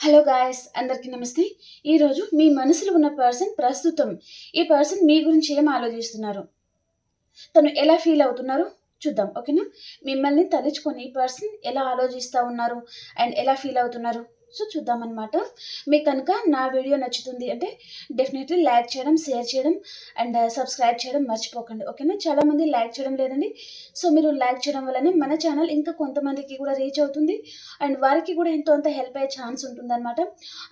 Hello guys అందరికీ నమస్తే. ఈరోజు మీ మనసులో ఉన్న పర్సన్ ప్రస్తుతం ఈ పర్సన్ మీ గురించి ఏం ఆలోచిస్తున్నారు? తను ఎలా ఫీల్ అవుతున్నారు? చూద్దాం ఓకేనా మిమ్మల్ని తలుచుకొని ఈ పర్సన్ ఎలా ఆలోచిస్తూ ఉన్నారు? అండ్ ఎలా ఫీల్ అవుతున్నారు? సో చూద్దాం అనమాట మీకు కనుక నా వీడియో నచ్చుతుంది అంటే డెఫినెట్లీ లైక్ చేయడం షేర్ చేయడం అండ్ సబ్స్క్రైబ్ uh, చేయడం మర్చిపోకండి. ఓకేనా? చాలామంది లైక్ చేయడం లేదండి. సో మీరు లైక్ చేయడం వల్లనే మన ఛానల్ ఇంకా కొంతమందికి కూడా రీచ్ అవుతుంది అండ్ వారికి కూడా ఎంతో అంత హెల్ప్ అయ్యే ఛాన్స్ ఉంటుందన్నమాట.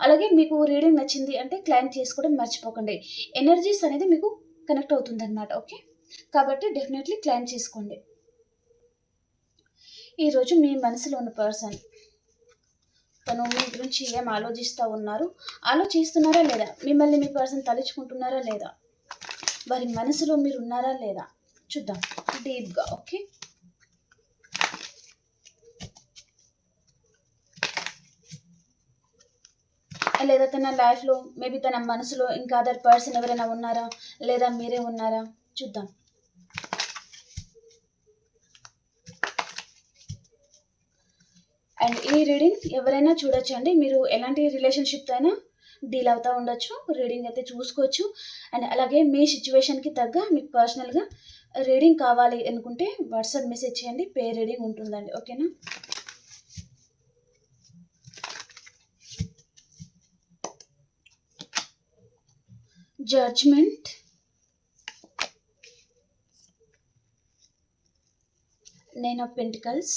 అలాగే మీకు రీడింగ్ నచ్చింది అంటే క్లైమ్ చేసుకోవడం మర్చిపోకండి. ఎనర్జీస్ అనేది మీకు కనెక్ట్ అవుతుందన్నమాట. ఓకే? కాబట్టి డెఫినెట్లీ క్లైమ్ చేసుకోండి. ఈరోజు మీ మనసులో ఉన్న పర్సన్ తను మీ గురించి ఏం ఆలోచిస్తూ ఉన్నారు? ఆలోచిస్తున్నారా లేదా? మిమ్మల్ని మీ పర్సన్ తలుచుకుంటున్నారా లేదా? వారి మనసులో మీరు ఉన్నారా లేదా? చూద్దాం. డీప్గా ఓకే? లేదా తన లైఫ్లో మేబీ తన మనసులో ఇంకా అదర్ పర్సన్ ఎవరైనా ఉన్నారా? లేదా మీరే ఉన్నారా? చూద్దాం అండ్ ఈ రీడింగ్ ఎవరైనా చూడొచ్చు అండి. మీరు ఎలాంటి రిలేషన్షిప్ అయినా డీల్ అవుతూ ఉండొచ్చు. రీడింగ్ అయితే చూసుకోవచ్చు. అండ్ అలాగే మీ సిచ్యువేషన్కి తగ్గ మీకు పర్సనల్గా రీడింగ్ కావాలి అనుకుంటే వాట్సాప్ మెసేజ్ చేయండి. పే రీడింగ్ ఉంటుందండి. ఓకేనా judgement nine of pentacles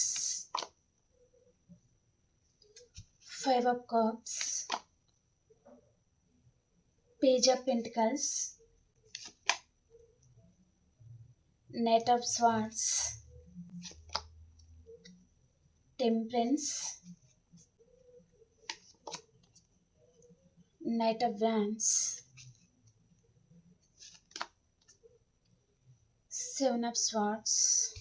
five of cups. Page of pentacles. Knight of swords temperance. Knight of wands. Seven of swords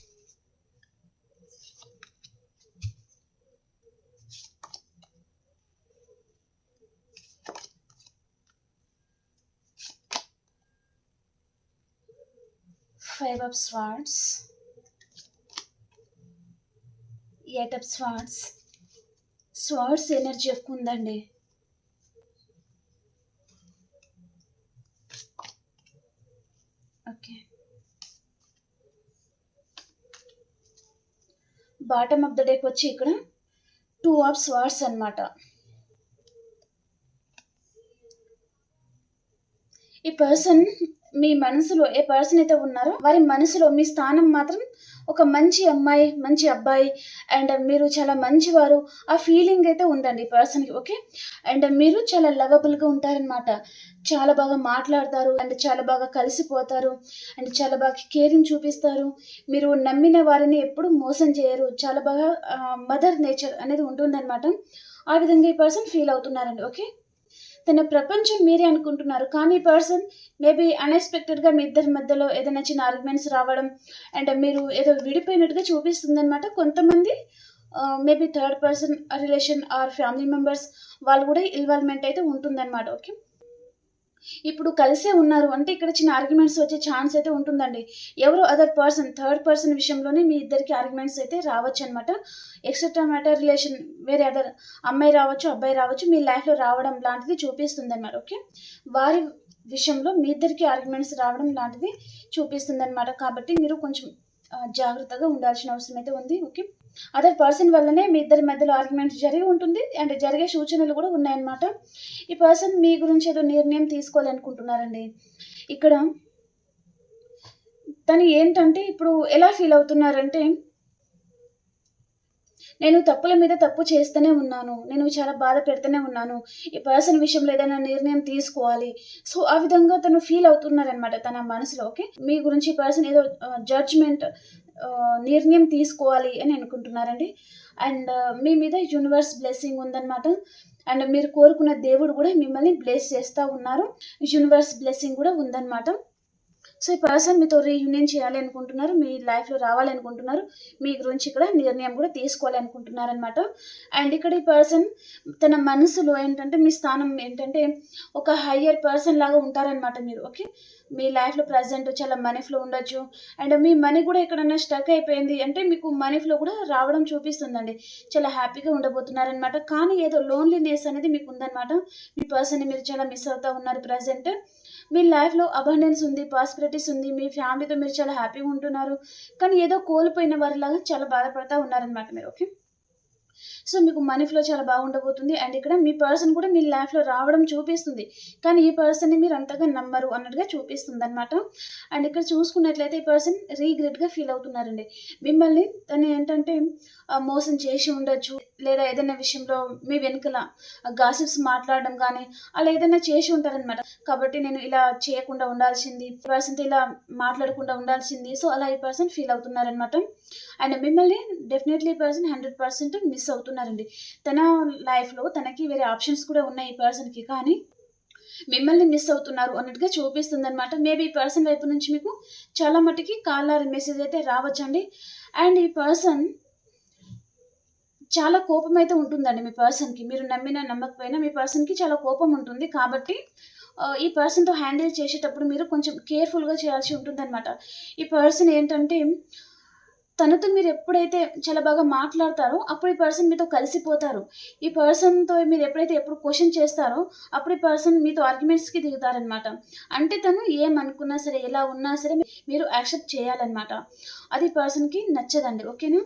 five of swords eight of swords swords energy ఎక్కువ ఉందండి okay bottom of the డేకి వచ్చి ఇక్కడ two of swords అనమాట ఈ person మీ మనసులో ఏ person అయితే ఉన్నారో వారి మనసులో మీ స్థానం మాత్రం ఒక మంచి అమ్మాయి మంచి అబ్బాయి అండ్ మీరు చాలా మంచివారు. ఆ ఫీలింగ్ అయితే ఉందండి ఈ పర్సన్కి ఓకే అండ్ మీరు చాలా లవబుల్గా ఉంటారనమాట చాలా బాగా మాట్లాడతారు అండ్ చాలా బాగా కలిసిపోతారు అండ్ చాలా బాగా కేరింగ్ చూపిస్తారు. మీరు నమ్మిన వారిని ఎప్పుడు మోసం చేయరు. చాలా బాగా మదర్ నేచర్ అనేది ఉంటుందన్నమాట. ఆ విధంగా ఈ పర్సన్ ఫీల్ అవుతున్నారండి ఓకే తన ప్రపంచం మీరే అనుకుంటున్నారు. కానీ పర్సన్ మేబీ అన్ఎక్స్పెక్టెడ్గా మీ ఇద్దరి మధ్యలో ఏదైనా చిన్న ఆర్గ్యుమెంట్స్ రావడం అండ్ మీరు ఏదో విడిపోయినట్టుగా చూపిస్తుంది అనమాట కొంతమంది maybe third person relation or family members వాళ్ళు కూడా ఇన్వాల్వ్మెంట్ అయితే ఉంటుందన్నమాట. ఓకే ఇప్పుడు కలిసే ఉన్నారు. అంటే ఇక్కడ చిన్న ఆర్గ్యుమెంట్స్ వచ్చే ఛాన్స్ అయితే ఉంటుందండి. ఎవరు అదర్ పర్సన్ థర్డ్ పర్సన్ విషయంలోనే మీ ఇద్దరికి ఆర్గ్యుమెంట్స్ అయితే రావచ్చు అనమాట ఎక్సెట్రా మ్యాటర్ రిలేషన్ వేరే అదర్ అమ్మాయి రావచ్చు అబ్బాయి రావచ్చు మీ లైఫ్లో రావడం లాంటిది చూపిస్తుంది అనమాట ఓకే వారి విషయంలో మీ ఇద్దరికి ఆర్గ్యుమెంట్స్ రావడం లాంటిది చూపిస్తుంది అనమాట కాబట్టి మీరు కొంచెం జాగ్రత్తగా ఉండాల్సిన అవసరం అయితే ఉంది. ఓకే అదర్ పర్సన్ వల్లనే మీ ఇద్దరి మధ్యలో ఆర్గ్యుమెంట్ జరిగి ఉంటుంది. అండ్ జరిగే సూచనలు కూడా ఉన్నాయన్నమాట. ఈ పర్సన్ మీ గురించి ఏదో నిర్ణయం తీసుకోవాలనుకుంటున్నారండి. ఇక్కడ తను ఏంటంటే ఇప్పుడు ఎలా ఫీల్ అవుతున్నారంటే నేను తప్పుల మీద తప్పు చేస్తూనే ఉన్నాను. నేను చాలా బాధ పెడుతూనే ఉన్నాను. ఈ పర్సన్ విషయంలో ఏదైనా నిర్ణయం తీసుకోవాలి. సో ఆ విధంగా తను ఫీల్ అవుతున్నారనమాట తన మనసులో ఓకే? మీ గురించి పర్సన్ ఏదో జడ్జ్మెంట్ నిర్ణయం తీసుకోవాలి అని అనుకుంటున్నారండి. అండ్ మీ మీద యూనివర్స్ బ్లెస్సింగ్ ఉందన్నమాట. అండ్ మీరు కోరుకున్న దేవుడు కూడా మిమ్మల్ని బ్లెస్ చేస్తూ ఉన్నారు. యూనివర్స్ బ్లెస్సింగ్ కూడా ఉందన్నమాట. సో ఈ పర్సన్ మీతో రీయూనియన్ చేయాలి అనుకుంటున్నారు మీ లైఫ్లో రావాలి అనుకుంటున్నారు మీ గురించి ఇక్కడ నిర్ణయం కూడా తీసుకోవాలి అనుకుంటున్నారు అనమాట అండ్ ఇక్కడ ఈ పర్సన్ తన మనసులో ఏంటంటే మీ స్థానం ఏంటంటే ఒక హయ్యర్ పర్సన్ లాగా ఉంటారనమాట మీరు ఓకే మీ లైఫ్లో ప్రజెంట్ చాలా మనీ ఫ్లో ఉండొచ్చు. అండ్ మీ మనీ కూడా ఎక్కడన్నా స్టక్ అయిపోయింది అంటే మీకు మనీ ఫ్లో కూడా రావడం చూపిస్తుందండి. చాలా హ్యాపీగా ఉండబోతున్నారనమాట కానీ ఏదో లోన్లీనెస్ అనేది మీకు ఉందన్నమాట మీ పర్సన్ని మీరు చాలా మిస్ అవుతూ ఉన్నారు ప్రజెంట్ మీ లైఫ్లో అబండెన్స్ ఉంది పాసిబిలిటీస్ ఉంది మీ ఫ్యామిలీతో మీరు చాలా హ్యాపీగా ఉంటున్నారు. కానీ ఏదో కోల్పోయిన వారిలాగా చాలా బాధపడతా ఉన్నారనమాట మీరు ఓకే? సో మీకు మనీ ఫ్లో చాలా బాగుండబోతుంది. అండ్ ఇక్కడ మీ పర్సన్ కూడా మీ లైఫ్లో రావడం చూపిస్తుంది. కానీ ఈ పర్సన్ని మీరు అంతగా నమ్మరు అన్నట్టుగా చూపిస్తుంది అనమాట అండ్ ఇక్కడ చూసుకున్నట్లయితే ఈ పర్సన్ రీగ్రెట్గా ఫీల్ అవుతున్నారండి. మిమ్మల్ని తను ఏంటంటే మోసం చేసి ఉండొచ్చు. లేదా ఏదైనా విషయంలో మీ వెనుకల గాసిప్స్ మాట్లాడడం కానీ అలా ఏదైనా చేసి ఉంటారనమాట కాబట్టి నేను ఇలా చేయకుండా ఉండాల్సింది పర్సన్తో ఇలా మాట్లాడకుండా ఉండాల్సింది. సో అలా ఈ పర్సన్ ఫీల్ అవుతున్నారనమాట అండ్ మిమ్మల్ని డెఫినెట్లీ ఈ పర్సన్ హండ్రెడ్ పర్సెంట్ మిస్ అవుతున్నారండి తన లైఫ్లో తనకి వేరే ఆప్షన్స్ కూడా ఉన్నాయి ఈ పర్సన్కి. కానీ మిమ్మల్ని మిస్ అవుతున్నారు అన్నట్టుగా చూపిస్తుంది అనమాట మేబీ ఈ పర్సన్ వైపు నుంచి మీకు చాలా మటుకి కాలర్ మెసేజ్ అయితే రావచ్చండి. అండ్ ఈ పర్సన్ చాలా కోపం అయితే ఉంటుందండి మీ పర్సన్కి. మీరు నమ్మినా నమ్మకపోయినా మీ పర్సన్కి చాలా కోపం ఉంటుంది. కాబట్టి ఈ పర్సన్తో హ్యాండిల్ చేసేటప్పుడు మీరు కొంచెం కేర్ఫుల్గా చేయాల్సి ఉంటుందన్నమాట. ఈ పర్సన్ ఏంటంటే తనతో మీరు ఎప్పుడైతే చాలా బాగా మాట్లాడతారో అప్పుడు ఈ పర్సన్ మీతో కలిసిపోతారు. ఈ పర్సన్తో మీరు ఎప్పుడైతే ఎప్పుడు క్వశ్చన్ చేస్తారో అప్పుడు ఈ పర్సన్ మీతో ఆర్గ్యుమెంట్స్కి దిగుతారనమాట అంటే తను ఏమనుకున్నా సరే ఎలా ఉన్నా సరే మీరు యాక్సెప్ట్ చేయాలన్నమాట. అది పర్సన్కి నచ్చదండి ఓకేనా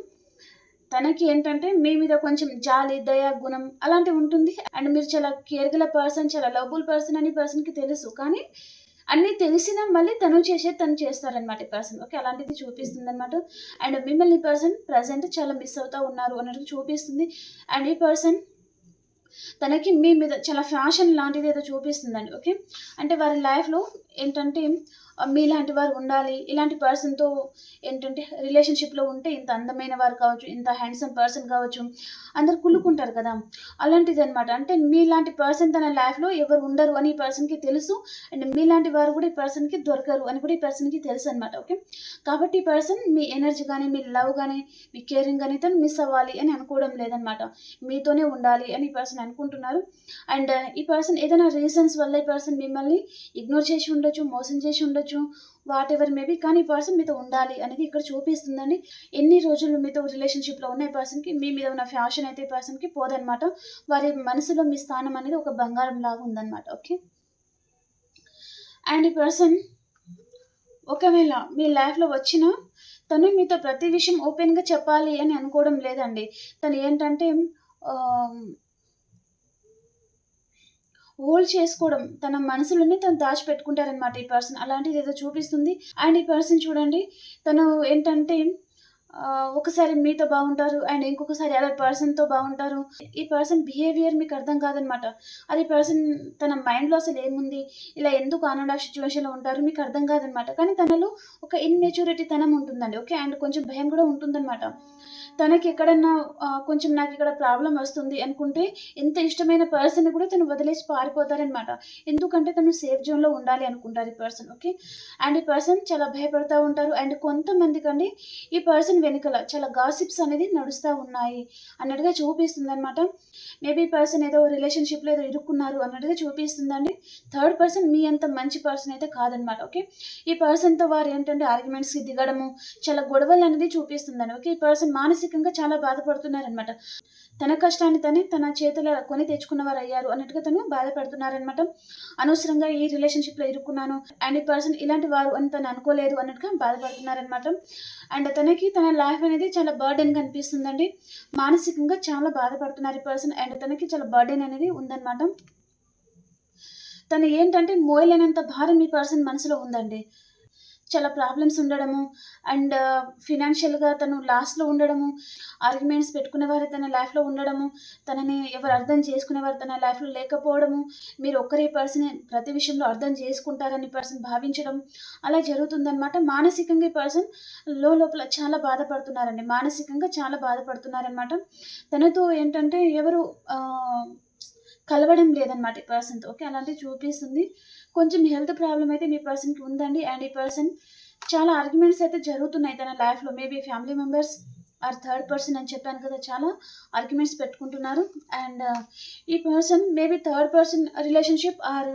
తనకి ఏంటంటే మీ మీద కొంచెం జాలి దయ గుణం అలాంటివి ఉంటుంది. అండ్ మీరు చాలా కేర్గల పర్సన్ చాలా లవ్బుల్ పర్సన్ అని పర్సన్కి తెలుసు. కానీ అన్నీ తెలిసినా మళ్ళీ తను చేసే తను చేస్తారనమాట ఈ పర్సన్ ఓకే అలాంటిది చూపిస్తుంది అనమాట అండ్ మిమ్మల్ని పర్సన్ ప్రజెంట్ చాలా మిస్ అవుతా ఉన్నారు అన్నట్టు చూపిస్తుంది. అండ్ ఈ పర్సన్ తనకి మీ మీద చాలా ఫ్యాషన్ లాంటిది ఏదో చూపిస్తుందండి. ఓకే అంటే వారి లైఫ్లో ఏంటంటే మీలాంటి వారు ఉండాలి. ఇలాంటి పర్సన్తో ఏంటంటే రిలేషన్షిప్లో ఉంటే ఇంత అందమైన వారు కావచ్చు ఇంత హ్యాండ్సమ్ పర్సన్ కావచ్చు అందరు కుళ్ళుకుంటారు కదా. అలాంటిది అనమాట అంటే మీలాంటి పర్సన్ తన లైఫ్లో ఎవరు ఉండరు అని ఈ పర్సన్కి తెలుసు. అండ్ మీలాంటి వారు కూడా ఈ పర్సన్కి దొరకరు అని కూడా ఈ పర్సన్కి తెలుసు అనమాట ఓకే కాబట్టి ఈ పర్సన్ మీ ఎనర్జీ కానీ మీ లవ్ కానీ మీ కేరింగ్ కానీ తను మిస్ అవ్వాలి అని అనుకోవడం లేదనమాట మీతోనే ఉండాలి అని ఈ పర్సన్ అనుకుంటున్నారు. అండ్ ఈ పర్సన్ ఏదైనా రీజన్స్ వల్ల ఈ పర్సన్ మిమ్మల్ని ఇగ్నోర్ చేసి ఉండొచ్చు మోసం చేసి ఉండొచ్చు వాట్ ఎవర్ మేబీ కానీ ఈ పర్సన్ మీతో ఉండాలి అనేది ఇక్కడ చూపిస్తుందండి. ఎన్ని రోజులు మీతో రిలేషన్షిప్లో ఉన్న ఈ పర్సన్కి మీ మీద ఉన్న ఫ్యాషన్ అయితే ఈ పర్సన్కి పోదనమాట వారి మనసులో మీ స్థానం అనేది ఒక బంగారం లాగా ఉందన్నమాట ఓకే అండ్ ఈ పర్సన్ ఒకవేళ మీ లైఫ్లో వచ్చిన తను మీతో ప్రతి విషయం ఓపెన్గా చెప్పాలి అని అనుకోవడం లేదండి. తను ఏంటంటే హోల్డ్ చేసుకోవడం తన మనసులోనే తను దాచిపెట్టుకుంటారనమాట ఈ పర్సన్. అలాంటిది ఏదో చూపిస్తుంది. అండ్ ఈ పర్సన్ చూడండి తను ఏంటంటే ఒకసారి మీతో బాగుంటారు అండ్ ఇంకొకసారి అదర్ పర్సన్తో బాగుంటారు. ఈ పర్సన్ బిహేవియర్ మీకు అర్థం కాదనమాట అది పర్సన్ తన మైండ్లో అసలు ఏముంది? ఇలా ఎందుకు ఆనంద సిచ్యువేషన్లో ఉంటారు? మీకు అర్థం కాదనమాట కానీ తనలో ఒక ఇన్మెచ్యూరిటీ తనం ఉంటుందండి. ఓకే? అండ్ కొంచెం భయం కూడా ఉంటుందన్నమాట. తనకి ఎక్కడన్నా కొంచెం నాకు ఇక్కడ ప్రాబ్లం వస్తుంది అనుకుంటే ఎంత ఇష్టమైన పర్సన్ కూడా తను వదిలేసి పారిపోతారనమాట. ఎందుకంటే తను సేఫ్ జోన్లో ఉండాలి అనుకుంటారు ఈ పర్సన్ ఓకే? అండ్ ఈ పర్సన్ చాలా భయపడతా ఉంటారు. అండ్ కొంతమంది కండి ఈ పర్సన్ వెనుకల చాలా గాసిప్స్ అనేది నడుస్తూ ఉన్నాయి అన్నట్టుగా చూపిస్తుంది అనమాట మేబీ పర్సన్ ఏదో రిలేషన్షిప్లో ఏదో ఇరుక్కున్నారు అన్నట్టుగా చూపిస్తుందండి. థర్డ్ పర్సన్ మీ అంత మంచి పర్సన్ అయితే కాదనమాట ఓకే? ఈ పర్సన్తో వారు ఏంటంటే ఆర్గ్యుమెంట్స్కి దిగడము చాలా గొడవలు అనేది చూపిస్తుందండి ఓకే? ఈ పర్సన్ మానసికంగా చాలా బాధపడుతున్నారనమాట. తన కష్టాన్ని తనే తన చేతుల కొని తెచ్చుకున్నవారు అయ్యారు అన్నట్టుగా తను బాధపడుతున్నారనమాట అనవసరంగా ఈ రిలేషన్షిప్లో ఇరుక్కున్నాను. అండ్ ఈ పర్సన్ ఇలాంటి వారు అని తను అనుకోలేదు అన్నట్టుగా బాధపడుతున్నారనమాట అండ్ తనకి తన లైఫ్ అనేది చాలా బర్డెన్గా అనిపిస్తుందండి మానసికంగా చాలా బాధపడుతున్నారు ఈ పర్సన్ అండ్ తనకి చాలా బర్డెన్ అనేది ఉందన్నమాట. తను ఏంటంటే మోయలేనంత భారం ఈ పర్సన్ మనసులో ఉందండి. చాలా ప్రాబ్లమ్స్ ఉండడము. అండ్ ఫినాన్షియల్గా uh, తను లాస్ట్లో ఉండడము. ఆర్గ్యుమెంట్స్ పెట్టుకునేవారు తన లైఫ్లో ఉండడము. తనని ఎవరు అర్థం చేసుకునేవారు తన లైఫ్లో లేకపోవడము. మీరు ఒక్కరే పర్సన్ ప్రతి విషయంలో అర్థం చేసుకుంటారని పర్సన్ భావించడం. అలా జరుగుతుందన్నమాట. మానసికంగా ఈ పర్సన్లో లోపల చాలా బాధపడుతున్నారండి. మానసికంగా చాలా బాధపడుతున్నారనమాట తనతో ఏంటంటే ఎవరు కలవడం లేదనమాట ఈ పర్సన్తో ఓకే? అలాంటివి చూపిస్తుంది. కొంచెం హెల్త్ ప్రాబ్లం అయితే మీ పర్సన్కి ఉందండి. అండ్ ఈ పర్సన్ చాలా ఆర్గ్యుమెంట్స్ అయితే జరుగుతున్నాయి తన లైఫ్లో maybe family members or third person అని చెప్పాను కదా చాలా ఆర్గ్యుమెంట్స్ పెట్టుకుంటున్నారు. అండ్ uh, ఈ person maybe third person relationship or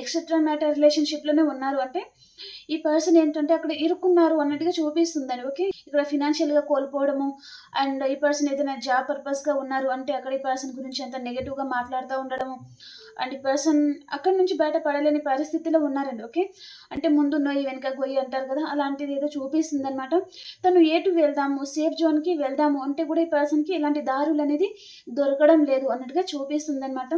etcetera matter రిలేషన్షిప్లోనే ఉన్నారు. అంటే ఈ పర్సన్ ఏంటంటే అక్కడ ఇరుక్కున్నారు అన్నట్టుగా చూపిస్తుందండి. ఓకే? ఇక్కడ ఫినాన్షియల్గా కోల్పోవడము అండ్ ఈ పర్సన్ ఏదైనా జాబ్ పర్పస్గా ఉన్నారు అంటే అక్కడ ఈ పర్సన్ గురించి అంత నెగిటివ్గా మాట్లాడుతూ ఉండడము అండ్ ఈ పర్సన్ అక్కడ నుంచి బయట పడలేని పరిస్థితిలో ఉన్నారండి. ఓకే? అంటే ముందు నొయ్యి వెనక గొయ్యి అంటారు కదా అలాంటిది ఏదో చూపిస్తుంది అనమాట తను ఏటు వెళ్దాము సేఫ్ జోన్కి వెళ్దాము అంటే కూడా ఈ పర్సన్కి ఇలాంటి దారులు అనేది దొరకడం లేదు అన్నట్టుగా చూపిస్తుంది అనమాట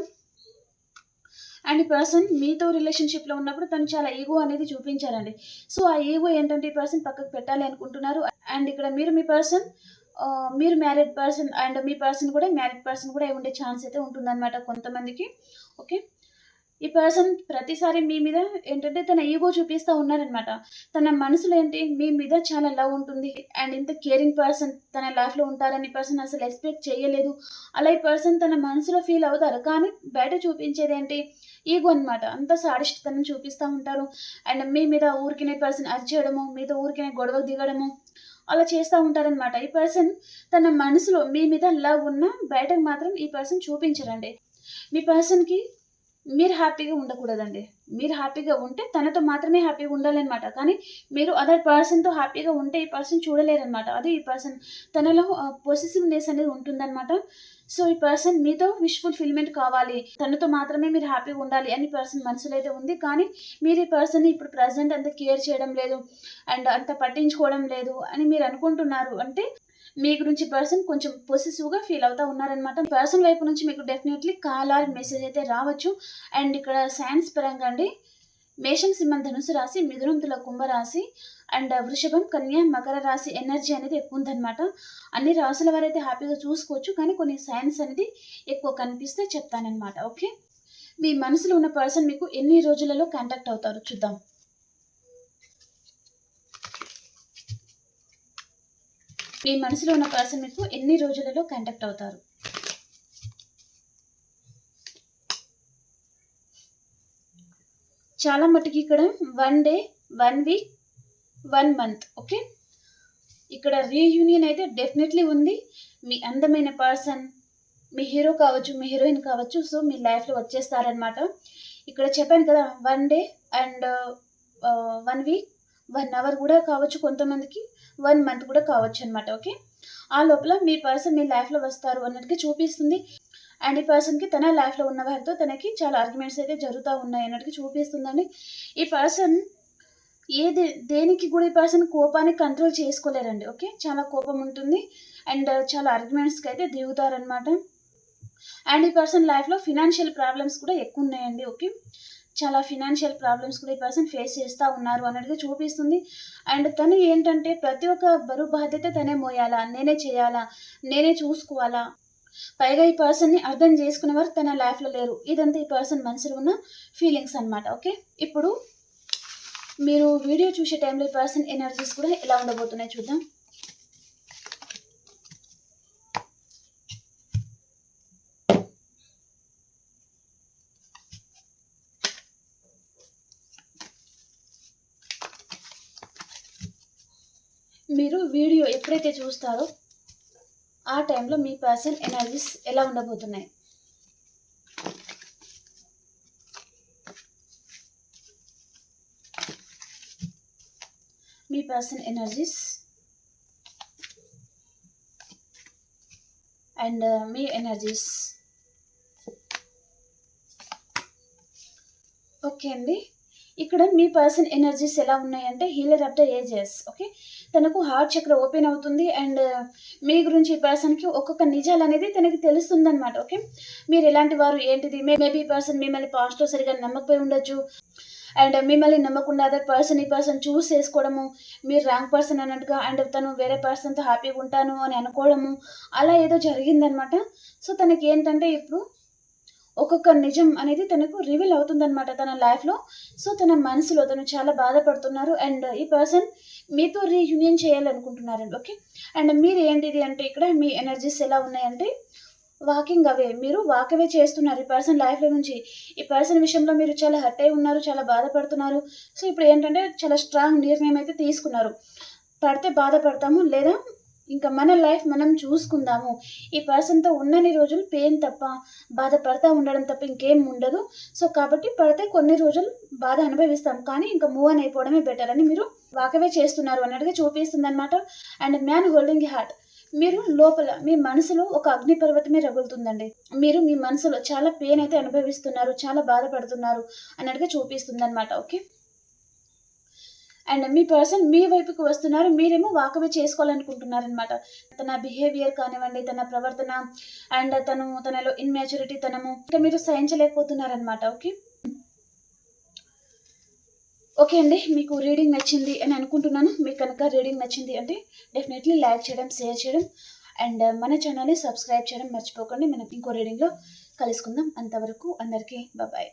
అండ్ పర్సన్ మీతో రిలేషన్షిప్లో ఉన్నప్పుడు తను చాలా ఈగో అనేది చూపించారండి. సో ఆ ఈగో ఏంటంటే ఈ పర్సన్ పక్కకు పెట్టాలి అనుకుంటున్నారు. అండ్ ఇక్కడ మీరు మీ పర్సన్ మీరు మ్యారీడ్ పర్సన్ అండ్ మీ పర్సన్ కూడా మ్యారీడ్ పర్సన్ కూడా ఉండే ఛాన్స్ అయితే ఉంటుందన్నమాట కొంతమందికి. ఓకే? ఈ పర్సన్ ప్రతిసారి మీ మీద ఏంటంటే తన ఈగో చూపిస్తూ ఉన్నారనమాట తన మనసులో ఏంటి మీ మీద చాలా లవ్ ఉంటుంది. అండ్ ఇంత కేరింగ్ పర్సన్ తన లైఫ్లో ఉంటారని పర్సన్ అసలు ఎక్స్పెక్ట్ చేయలేదు. అలా ఈ పర్సన్ తన మనసులో ఫీల్ అవుతారు. కానీ బయట చూపించేది ఏంటి ఈగో అనమాట అంత సాడిష్టతనం చూపిస్తూ ఉంటారు. అండ్ మీ మీద ఊరికినే పర్సన్ అరిచేయడము మీతో ఊరికినే గొడవ దిగడము అలా చేస్తూ ఉంటారనమాట ఈ పర్సన్ తన మనసులో మీ మీద లవ్ ఉన్న బయటకు మాత్రం ఈ పర్సన్ చూపించరండి. మీ పర్సన్కి మీరు హ్యాపీగా ఉండకూడదండి. మీరు హ్యాపీగా ఉంటే తనతో మాత్రమే హ్యాపీగా ఉండాలన్నమాట. కానీ మీరు అదర్ పర్సన్తో హ్యాపీగా ఉంటే ఈ పర్సన్ చూడలేరనమాట అది ఈ పర్సన్ తనలో పొసెసివ్నెస్ అనేది ఉంటుందన్నమాట. సో ఈ పర్సన్ మీతో విష్ ఫుల్ఫిల్మెంట్ కావాలి. తనతో మాత్రమే మీరు హ్యాపీగా ఉండాలి అని పర్సన్ మనసులో అయితే ఉంది. కానీ మీరు ఈ పర్సన్ ఇప్పుడు ప్రజెంట్ అంత కేర్ చేయడం లేదు. అండ్ అంత పట్టించుకోవడం లేదు అని మీరు అనుకుంటున్నారు అంటే మీ గురించి పర్సన్ కొంచెం పొసెసివ్గా ఫీల్ అవుతా ఉన్నారనమాట పర్సన్ వైపు నుంచి మీకు డెఫినెట్లీ కాల్ ఆర్ మెసేజ్ అయితే రావచ్చు. అండ్ ఇక్కడ సైన్స్ పరంగా అండి మేషం సింహం ధనుసు రాశి మిథునం తుల కుంభరాశి అండ్ వృషభం కన్యా మకర రాశి ఎనర్జీ అనేది ఎక్కువ ఉందన్నమాట. అన్ని రాసుల వారైతే హ్యాపీగా చూసుకోవచ్చు కానీ కొన్ని సైన్స్ అనేది ఎక్కువ కనిపిస్తే చెప్తానన్నమాట ఓకే మీ మనసులో ఉన్న పర్సన్ మీకు ఎన్ని రోజులలో కాంటాక్ట్ అవుతారు చూద్దాం. మీ మనసులో ఉన్న పర్సన్ మీకు ఎన్ని రోజులలో కాంటాక్ట్ అవుతారు? చాలా మటుకి ఇక్కడ one day one week one month okay ఇక్కడ రీయూనియన్ అయితే డెఫినెట్లీ ఉంది. మీ అందమైన పర్సన్ మీ హీరో కావచ్చు మీ హీరోయిన్ కావచ్చు సో మీ లైఫ్లో వచ్చేస్తారనమాట ఇక్కడ చెప్పాను కదా one day and one week one hour కూడా కావచ్చు కొంతమందికి. వన్ మంత్ కూడా కావచ్చు అనమాట ఓకే? ఆ లోపల మీ పర్సన్ మీ లైఫ్లో వస్తారు అన్నట్టుగా చూపిస్తుంది. అండ్ ఈ పర్సన్కి తన లైఫ్లో ఉన్న వారితో తనకి చాలా ఆర్గ్యుమెంట్స్ అయితే జరుగుతూ ఉన్నాయి అన్నట్టుగా చూపిస్తుందండి. ఈ పర్సన్ ఏది దేనికి కూడా ఈ పర్సన్ కోపాన్ని కంట్రోల్ చేసుకోలేరండి ఓకే? చాలా కోపం ఉంటుంది అండ్ చాలా ఆర్గ్యుమెంట్స్కి అయితే దిగుతారనమాట అండ్ ఈ పర్సన్ లైఫ్లో ఫినాన్షియల్ ప్రాబ్లమ్స్ కూడా ఎక్కువ ఉన్నాయండి ఓకే? చాలా ఫినాన్షియల్ ప్రాబ్లమ్స్ కూడా ఈ పర్సన్ ఫేస్ చేస్తూ ఉన్నారు అన్నట్టుగా చూపిస్తుంది. అండ్ తను ఏంటంటే ప్రతి ఒక్క బరువు బాధ్యత తనే మోయాలా? నేనే చేయాలా? నేనే చూసుకోవాలా? పైగా ఈ పర్సన్ని అర్థం చేసుకునేవారు తన లైఫ్లో లేరు. ఇదంతా ఈ పర్సన్ మనసులో ఉన్న ఫీలింగ్స్ అనమాట ఓకే ఇప్పుడు మీరు వీడియో చూసే టైంలో ఈ పర్సన్ ఎనర్జీస్ కూడా ఎలా ఉండబోతున్నాయి చూద్దాం మీరు వీడియో ఎప్పుడైతే చూస్తారో ఆ టైంలో మీ పర్సన్ ఎనర్జీస్ ఎలా ఉండబోతున్నాయి? మీ పర్సన్ ఎనర్జీస్ అండ్ మీ ఎనర్జీస్ ఓకే అండి. ఇక్కడ మీ పర్సన్ ఎనర్జీస్ ఎలా ఉన్నాయంటే healer of the ages okay తనకు హార్ట్ చక్ర ఓపెన్ అవుతుంది అండ్ మీ గురించి ఈ పర్సన్కి ఒక్కొక్క నిజాలు అనేది తనకి తెలుస్తుంది అనమాట ఓకే? మీరు ఎలాంటి వారు ఏంటిది? మేబీ పర్సన్ మిమ్మల్ని పాస్ట్లో సరిగా నమ్మకపోయి ఉండొచ్చు. అండ్ మిమ్మల్ని నమ్మకుండా అదర్ పర్సన్ ఈ పర్సన్ చూస్ చేసుకోవడము మీరు ర్యాంక్ పర్సన్ అన్నట్టుగా అండ్ తను వేరే పర్సన్తో హ్యాపీగా ఉంటాను అని అనుకోవడము అలా ఏదో జరిగిందనమాట సో తనకి ఏంటంటే ఇప్పుడు ఒక్కొక్క నిజం అనేది తనకు రివీల్ అవుతుందన్నమాట తన లైఫ్లో సో తన మనసులో తను చాలా బాధపడుతున్నారు అండ్ ఈ పర్సన్ మీతో రీయూనియన్ చేయాలనుకుంటున్నారండి ఓకే అండ్ మీరు ఏంటిది అంటే ఇక్కడ మీ ఎనర్జీస్ ఎలా ఉన్నాయంటే వాకింగ్ అవే మీరు వాక్ అవే చేస్తున్నారు ఈ పర్సన్ లైఫ్లో నుంచి. ఈ పర్సన్ విషయంలో మీరు చాలా హర్ట్ అయి ఉన్నారు చాలా బాధపడుతున్నారు. సో ఇప్పుడు ఏంటంటే చాలా స్ట్రాంగ్ నిర్ణయం అయితే తీసుకున్నారు. పడితే బాధపడతాము లేదా ఇంకా మన లైఫ్ మనం చూసుకుందాము. ఈ పర్సన్తో ఉన్నన్ని రోజులు పెయిన్ తప్ప బాధపడతా ఉండడం తప్ప ఇంకేం ఉండదు. సో కాబట్టి పడితే కొన్ని రోజులు బాధ అనుభవిస్తాం. కానీ ఇంకా మూవ్ అని అయిపోవడమే బెటర్ అని మీరు వాకవే చేస్తున్నారు అన్నట్టుగా చూపిస్తుంది అనమాట అండ్ మ్యాన్ హోల్డింగ్ హార్ట్ మీరు లోపల మీ మనసులో ఒక అగ్ని పర్వతమే రగులుతుందండి. మీరు మీ మనసులో చాలా పెయిన్ అయితే అనుభవిస్తున్నారు చాలా బాధపడుతున్నారు అన్నట్టుగా చూపిస్తుంది అనమాట ఓకే అండ్ మీ పర్సన్ మీ వైపుకి వస్తున్నారు మీరేమో వాకవే చేసుకోవాలనుకుంటున్నారనమాట తన బిహేవియర్ కానివ్వండి తన ప్రవర్తన అండ్ తను తనలో ఇన్మెచ్యూరిటీ తనము ఇంకా మీరు సహించలేకపోతున్నారనమాట ఓకే? ఓకే అండి మీకు రీడింగ్ నచ్చింది అని అనుకుంటున్నాను. మీకు కనుక రీడింగ్ నచ్చింది అంటే డెఫినెట్లీ లైక్ చేయడం షేర్ చేయడం అండ్ మన ఛానల్ని సబ్స్క్రైబ్ చేయడం మర్చిపోకండి. మనం ఇంకో రీడింగ్లో కలుసుకుందాం. అంతవరకు అందరికీ బాయ్